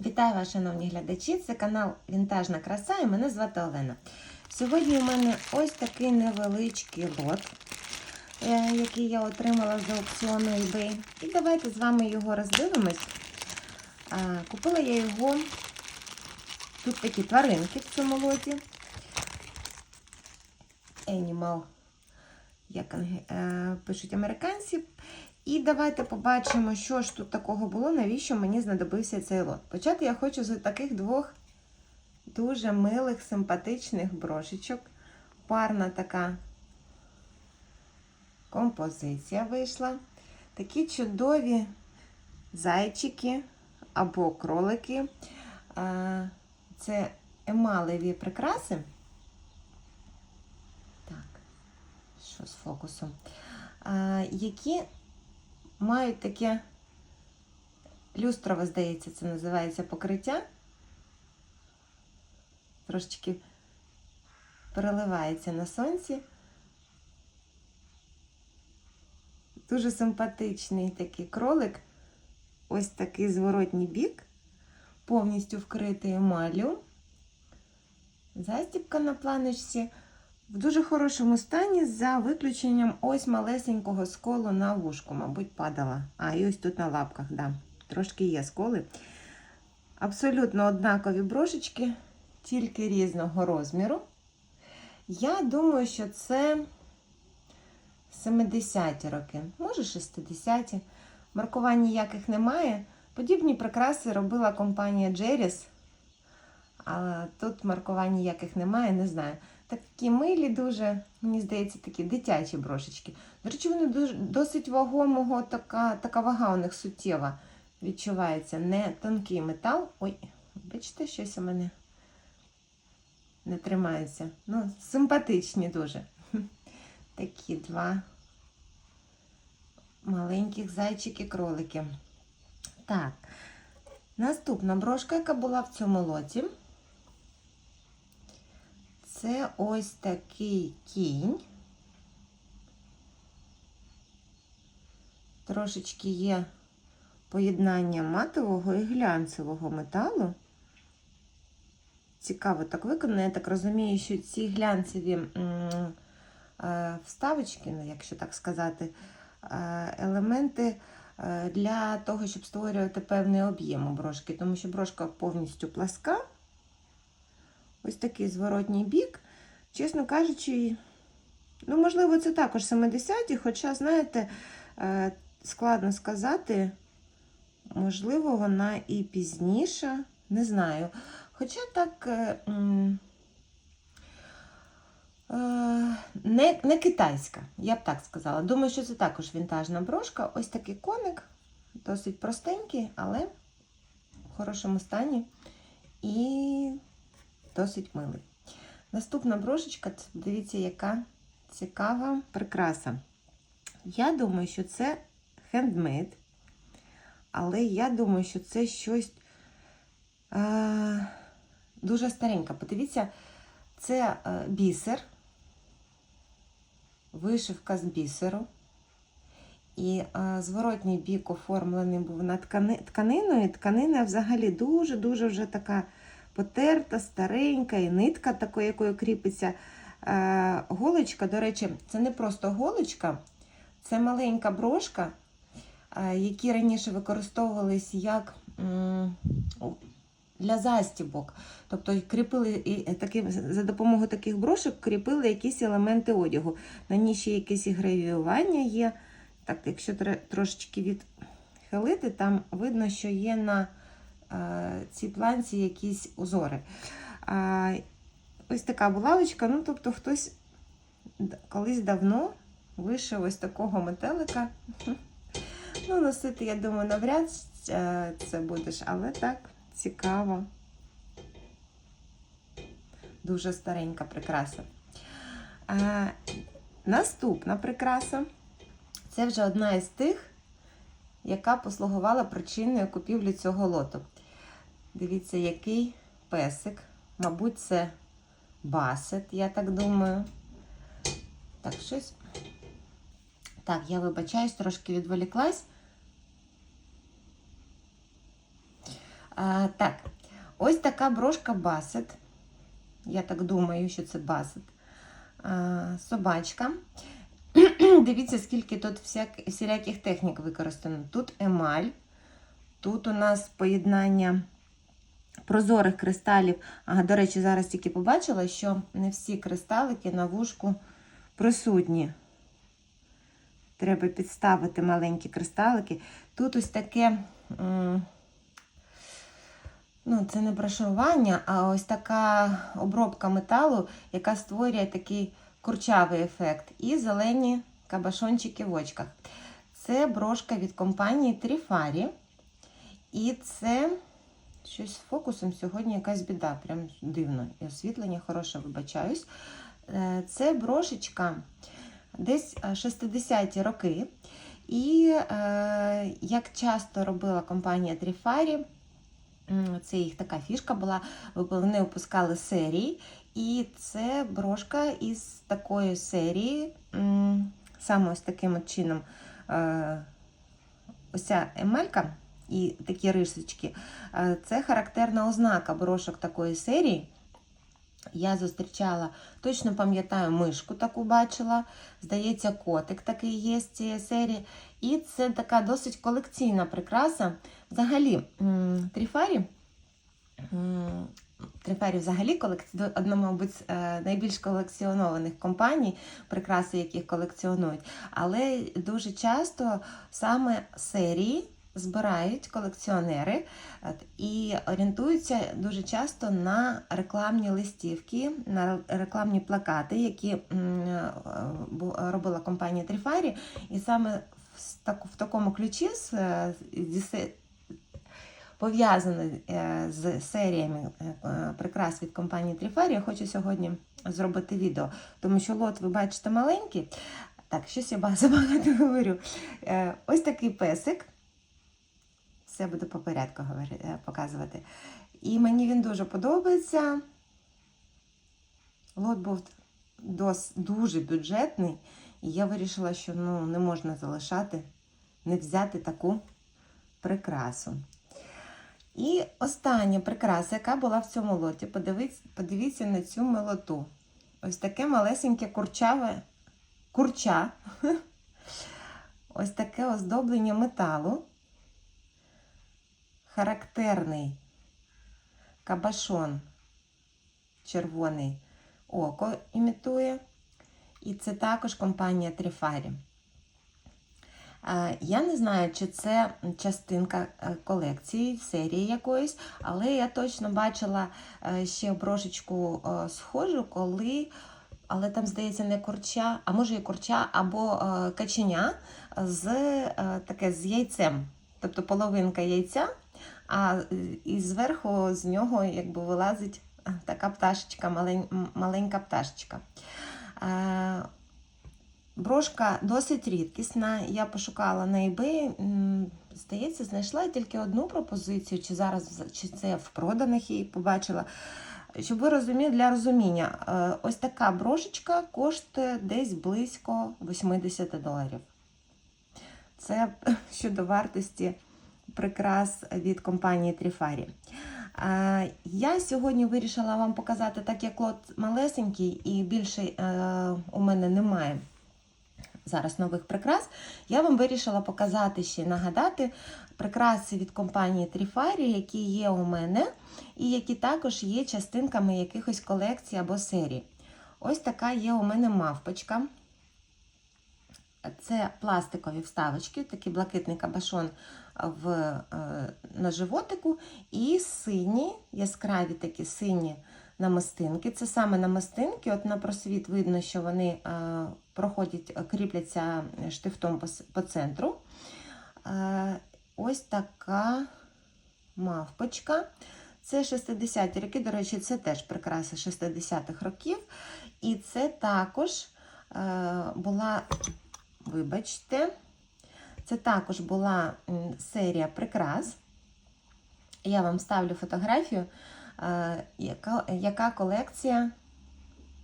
Вітаю вас, шановні глядачі! Це канал Вінтажна краса і мене звати Олена. Сьогодні у мене ось такий невеличкий лот, е, який я отримала з аукціону eBay. І давайте з вами його роздивимось. Купила я його. Тут такі тваринки в цьому лоті. Animal, як е, пишуть американці. І давайте побачимо, що ж тут такого було, навіщо мені знадобився цей лот. Почати я хочу з таких двох дуже милих, симпатичних брошечок. Парна така композиція вийшла. Такі чудові зайчики або кролики. Це емалеві прикраси. Так, що з фокусом? Які мають таке люстрове, здається, це називається покриття. Трошечки переливається на сонці. Дуже симпатичний такий кролик. Ось такий зворотній бік, повністю вкритий емаллю. Застібка на планочці в дуже хорошому стані, за виключенням ось малесенького сколу на вушку, мабуть, падала. А, і ось тут на лапках, да. Трошки є сколи. Абсолютно однакові брошечки, тільки різного розміру. Я думаю, що це 70-ті роки, може 60-ті. Маркувань ніяких немає. Подібні прикраси робила компанія Jerry's. А тут маркувань ніяких немає, не знаю. Такі милі дуже, мені здається, такі дитячі брошечки. До речі, вони дуже, досить вагомого, така, така вага у них суттєва відчувається. Не тонкий метал. Ой, бачите, щось у мене не тримається. Ну, симпатичні дуже. Такі два маленьких зайчики-кролики. Так, наступна брошка, яка була в цьому лоті. Це ось такий кінь. Трошечки є поєднання матового і глянцевого металу. Цікаво так виконано. Я так розумію, що ці глянцеві е, вставочки, ну, якщо так сказати, е, елементи е, для того, щоб створювати певний об'єм брошки, тому що брошка повністю пласка. Ось такий зворотній бік. Чесно кажучи, ну, можливо, це також 70-ті, хоча, знаєте, е, складно сказати, можливо, вона і пізніша, не знаю. Хоча так е, е, не, не китайська, я б так сказала. Думаю, що це також вінтажна брошка. Ось такий коник, досить простенький, але в хорошому стані. І досить милий. Наступна брошечка, дивіться, яка цікава прикраса. Я думаю, що це хендмейд, але я думаю, що це щось е, дуже стареньке. Подивіться, це е, бісер, вишивка з бісеру. І е, зворотній бік оформлений був на ткани, тканиною. Тканина взагалі дуже-дуже вже така потерта, старенька, і нитка такою, якою кріпиться. Е, голочка, до речі, це не просто голочка, це маленька брошка, е, які раніше використовувались як для застібок. Тобто кріпили і таким, за допомогою таких брошок кріпили якісь елементи одягу. На ній ще якесь і гравіювання є. Так, якщо трошечки відхилити, там видно, що є на е, цій планці якісь узори. Ось така булавочка. Ну, тобто, хтось колись давно вишив ось такого метелика. Ну, носити, я думаю, навряд е, це будеш, але так, цікаво. Дуже старенька прикраса. Наступна прикраса. Це вже одна із тих, яка послугувала причиною купівлі цього лоту. Дивіться, який песик. Мабуть, це басет, я так думаю. Так, щось. Так, я вибачаюсь, трошки відволіклась. А, так, ось така брошка Басет. Я так думаю, що це Басет. А, собачка. Дивіться, скільки тут всяк, всіляких технік використано. Тут емаль, тут у нас поєднання прозорих кристалів. Ага, до речі, зараз тільки побачила, що не всі кристалики на вушку присутні. Треба підставити маленькі кристалики. Тут ось таке, ну, це не брошурування, а ось така обробка металу, яка створює такий курчавий ефект. І зелені кабашончики в очках. Це брошка від компанії Тріфарі. І це щось з фокусом сьогодні якась біда, прям дивно. І освітлення хороше, вибачаюсь. Е, Це брошечка десь е, 60-ті роки. І е, як часто робила компанія Тріфарі, це їх така фішка була, вони випускали серії. І це брошка із такої серії, саме ось таким чином. Е, ось емелька і такі рисочки. е, Це характерна ознака брошок такої серії. Я зустрічала, точно пам'ятаю, мишку таку бачила. Здається, котик такий є з цієї серії. І це така досить колекційна прикраса. Взагалі, тріфарі. Трифері взагалі одна, мабуть, е, найбільш колекціонованих компаній, прикраси яких колекціонують. Але дуже часто саме серії збирають колекціонери і орієнтуються дуже часто на рекламні листівки, на рекламні плакати, які е, робила компанія Трифарі. І саме в, такому ключі е, пов'язано е, з серіями прикрас від компанії Трифарі, я хочу сьогодні зробити відео, тому що лот, ви бачите, маленький. Так, щось я ба- забагато говорю. Ось такий песик. Все буду по порядку е, показувати. І мені він дуже подобається. Лот був дос, дуже бюджетний, і я вирішила, що ну, не можна залишати, не взяти таку прикрасу. І остання прикраса, яка була в цьому лоті. Подивіться, подивіться на цю милоту. Ось таке малесеньке курчаве курча. Ось таке оздоблення металу. Характерний кабашон червоний око імітує. І це також компанія Тріфарі. Я не знаю, чи це частинка е, колекції, серії якоїсь, але я точно бачила е, ще брошечку е, схожу, коли, але там, здається, не курча, а може і курча або каченя з, таке, з яйцем. Тобто половинка яйця, а і зверху з нього якби вилазить е, така пташечка, малень- маленька пташечка. Е, Брошка досить рідкісна. Я пошукала на eBay. Здається, знайшла тільки одну пропозицію, чи зараз чи це в проданих її побачила. Щоб ви розуміли, для розуміння, е, ось така брошечка коштує десь близько 80 доларів. Це щодо вартості прикрас від компанії Тріфарі. Я сьогодні вирішила вам показати, так як лот малесенький і більше е, у мене немає зараз нових прикрас, я вам вирішила показати ще нагадати прикраси від компанії Тріфарі, які є у мене, і які також є частинками якихось колекцій або серій. Ось така є у мене мавпочка. Це пластикові вставочки, такий блакитний кабашон в, е, на животику, і сині, яскраві такі сині намистинки. Це саме намистинки. От на просвіт видно, що вони е, проходять, е, кріпляться штифтом по, по центру. Ось така мавпочка. Це 60-ті роки, до речі, це теж прикраса 60-х років. І це також була, вибачте, це також була серія прикрас. Я вам ставлю фотографію, е, яка, яка колекція,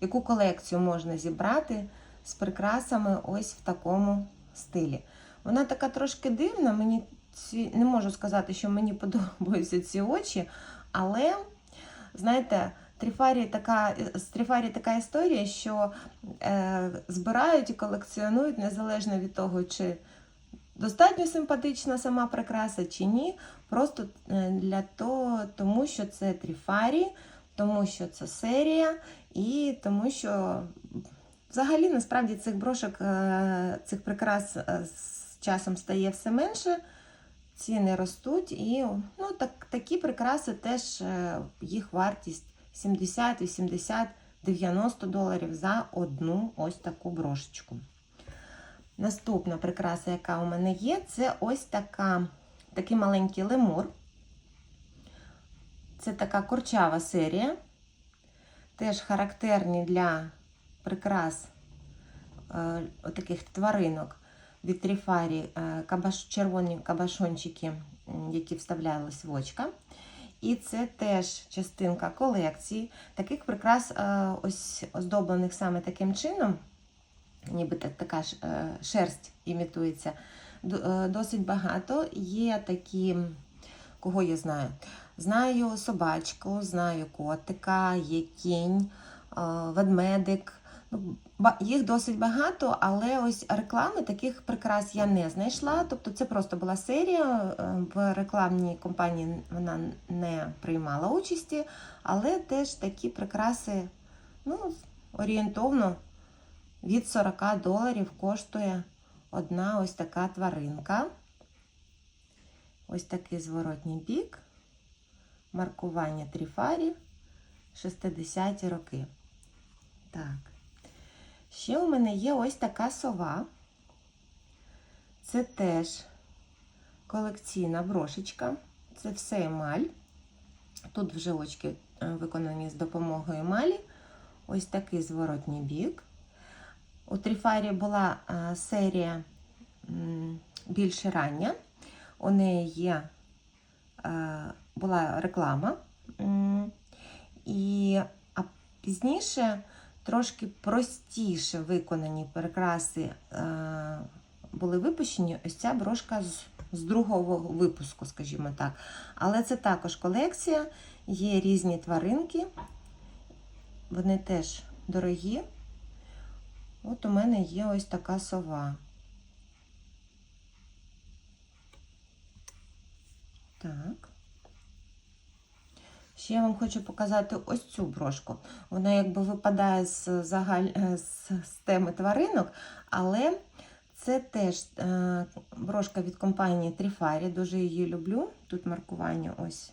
яку колекцію можна зібрати з прикрасами ось в такому стилі. Вона така трошки дивна, мені ці, не можу сказати, що мені подобаються ці очі, але, знаєте, Тріфарі така, з Тріфарі така історія, що е, збирають і колекціонують незалежно від того, чи достатньо симпатична сама прикраса чи ні. Просто е, для того, тому що це Тріфарі, тому що це серія, і тому що взагалі насправді цих брошок, е, цих прикрас е, з часом стає все менше. Ціни ростуть, і ну, так, такі прикраси теж е, їх вартість 70, 80, 90 доларів за одну ось таку брошечку. Наступна прикраса, яка у мене є, це ось така, такий маленький лемур. Це така курчава серія. Теж характерні для прикрас е, таких тваринок від Тріфарі е, кабаш, червоні кабашончики, які вставлялись в очка. І це теж частинка колекції. Таких прикрас е, ось оздоблених саме таким чином, ніби така ж, е, шерсть імітується, е, досить багато. Є такі, кого я знаю? Знаю собачку, знаю котика, є кінь, ведмедик. Їх досить багато, але ось реклами таких прикрас я не знайшла. Тобто це просто була серія. е, В рекламній компанії вона не приймала участі, але теж такі прикраси ну, орієнтовно від 40 доларів коштує одна ось така тваринка. Ось такий зворотній бік. Маркування тріфарі 60-ті роки. Так. Ще у мене є ось така сова. Це теж колекційна брошечка. Це все емаль. Тут вже очки е, виконані з допомогою емалі. Ось такий зворотній бік. У Тріфарі була е, серія м, більш рання. У неї є, е, була реклама. І, а пізніше трошки простіше виконані прикраси е, були випущені. Ось ця брошка з, з другого випуску, скажімо так. Але це також колекція, є різні тваринки, вони теж дорогі. От у мене є ось така сова. Так. Ще я вам хочу показати ось цю брошку. Вона якби випадає з, загаль... е, з, теми тваринок, але це теж е, брошка від компанії Trifari, дуже її люблю. Тут маркування ось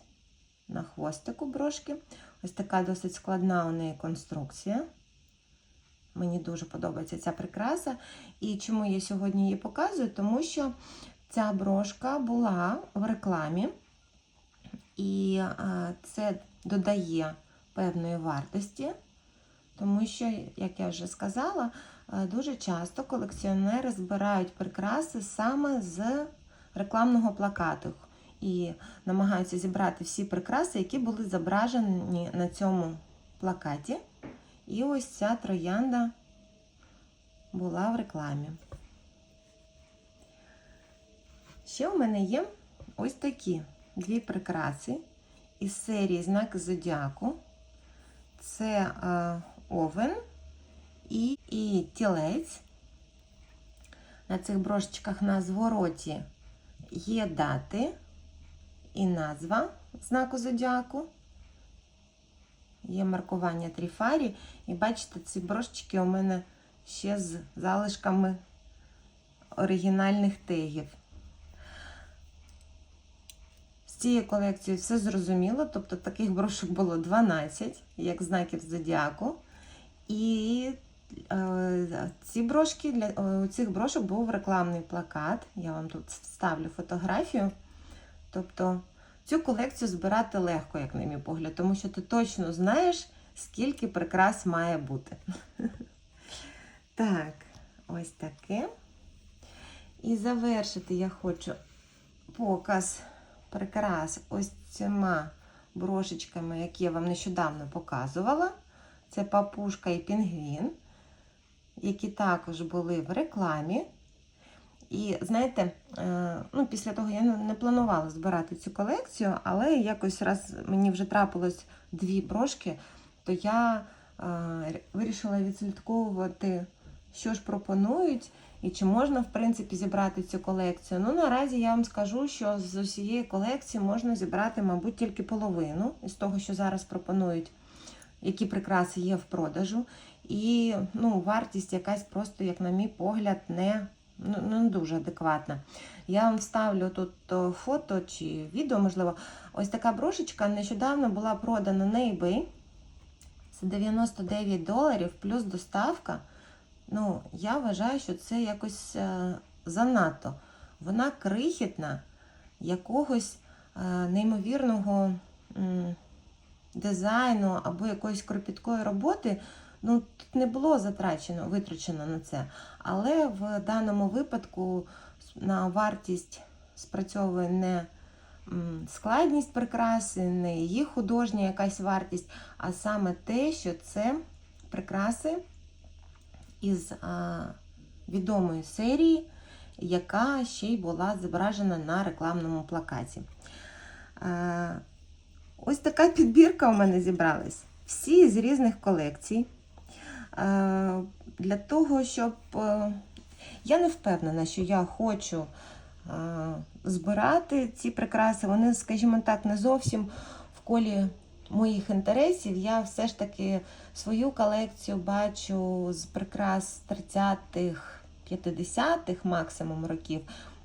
на хвостику брошки. Ось така досить складна у неї конструкція. Мені дуже подобається ця прикраса. І чому я сьогодні її показую? Тому що ця брошка була в рекламі, і е, це додає певної вартості, тому що, як я вже сказала, е, дуже часто колекціонери збирають прикраси саме з рекламного плакату і намагаються зібрати всі прикраси, які були зображені на цьому плакаті. І ось ця троянда була в рекламі. Ще у мене є ось такі дві прикраси із серії Знаки Зодіаку. Це е, овен і, і тілець. На цих брошечках на звороті є дати і назва знаку Зодіаку. Є маркування тріфарі. І бачите, ці брошечки у мене ще з залишками оригінальних тегів. З цією колекцією все зрозуміло, тобто таких брошок було 12, як знаків зодіаку. І е, ці брошки, для, у цих брошок був рекламний плакат. Я вам тут вставлю фотографію. Тобто цю колекцію збирати легко, як на мій погляд, тому що ти точно знаєш, скільки прикрас має бути. Так, ось таке. І завершити я хочу показ прикрас ось цими брошечками, які я вам нещодавно показувала. Це папушка і пінгвін, які також були в рекламі. І знаєте, е, ну, після того я не планувала збирати цю колекцію, але якось раз мені вже трапилось дві брошки, то я е, вирішила відслідковувати, що ж пропонують, і чи можна, в принципі, зібрати цю колекцію. Ну, наразі я вам скажу, що з усієї колекції можна зібрати, мабуть, тільки половину із того, що зараз пропонують, які прикраси є в продажу. І ну, вартість якась просто, як на мій погляд, не, ну, не дуже адекватна. Я вам вставлю тут фото чи відео, можливо. Ось така брошечка нещодавно була продана на eBay. Це 99 доларів плюс доставка. Ну, я вважаю, що це якось е, занадто. Вона крихітна, якогось е, неймовірного дизайну або якоїсь кропіткої роботи. Ну, тут не було затрачено, витрачено на це. Але в даному випадку на вартість спрацьовує не складність прикраси, не її художня якась вартість, а саме те, що це прикраси із відомої серії, яка ще й була зображена на рекламному плакаті. Ось така підбірка у мене зібралась. Всі з різних колекцій. Для того, щоб. е, Я не впевнена, що я хочу а, збирати ці прикраси. Вони, скажімо так, не зовсім в колі моїх інтересів. Я все ж таки свою колекцію бачу з прикрас 30-х, 50-х максимум років.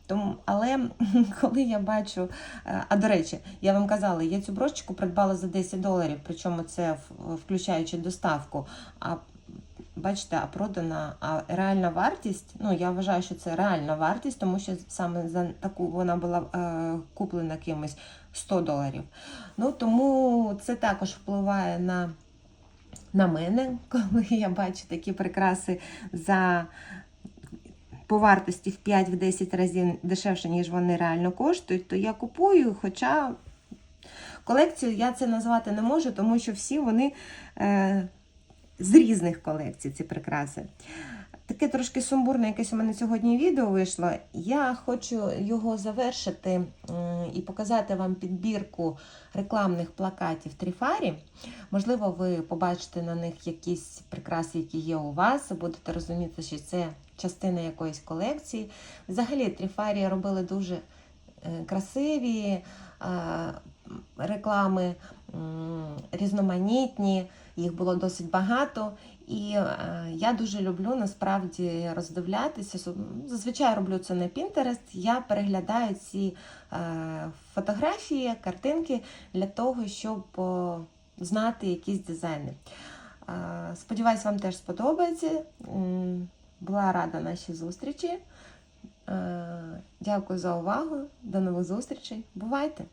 Тому, але коли я бачу, е, а до речі, я вам казала, я цю брошечку придбала за 10 доларів, причому це включаючи доставку. А бачите, а продана а реальна вартість. Ну я вважаю, що це реальна вартість, тому що саме за таку вона була е, куплена кимось 100 доларів. Ну тому це також впливає на, на мене, коли я бачу такі прикраси за. По вартості в 5-10 разів дешевше, ніж вони реально коштують, то я купую. Хоча колекцію я це назвати не можу, тому що всі вони е, з різних колекцій ці прикраси. Таке трошки сумбурне якесь у мене сьогодні відео вийшло. Я хочу його завершити і показати вам підбірку рекламних плакатів Тріфарі. Можливо, ви побачите на них якісь прикраси, які є у вас, будете розуміти, що це частина якоїсь колекції. Взагалі, Тріфарі робили дуже е, красиві е, реклами, різноманітні, їх було досить багато. І е, я дуже люблю насправді роздивлятися. Зазвичай роблю це на Pinterest. Я переглядаю ці е, фотографії, картинки для того, щоб знати якісь дизайни. Е, Сподіваюсь, вам теж сподобається. Була рада нашій зустрічі. Дякую за увагу. До нових зустрічей. Бувайте!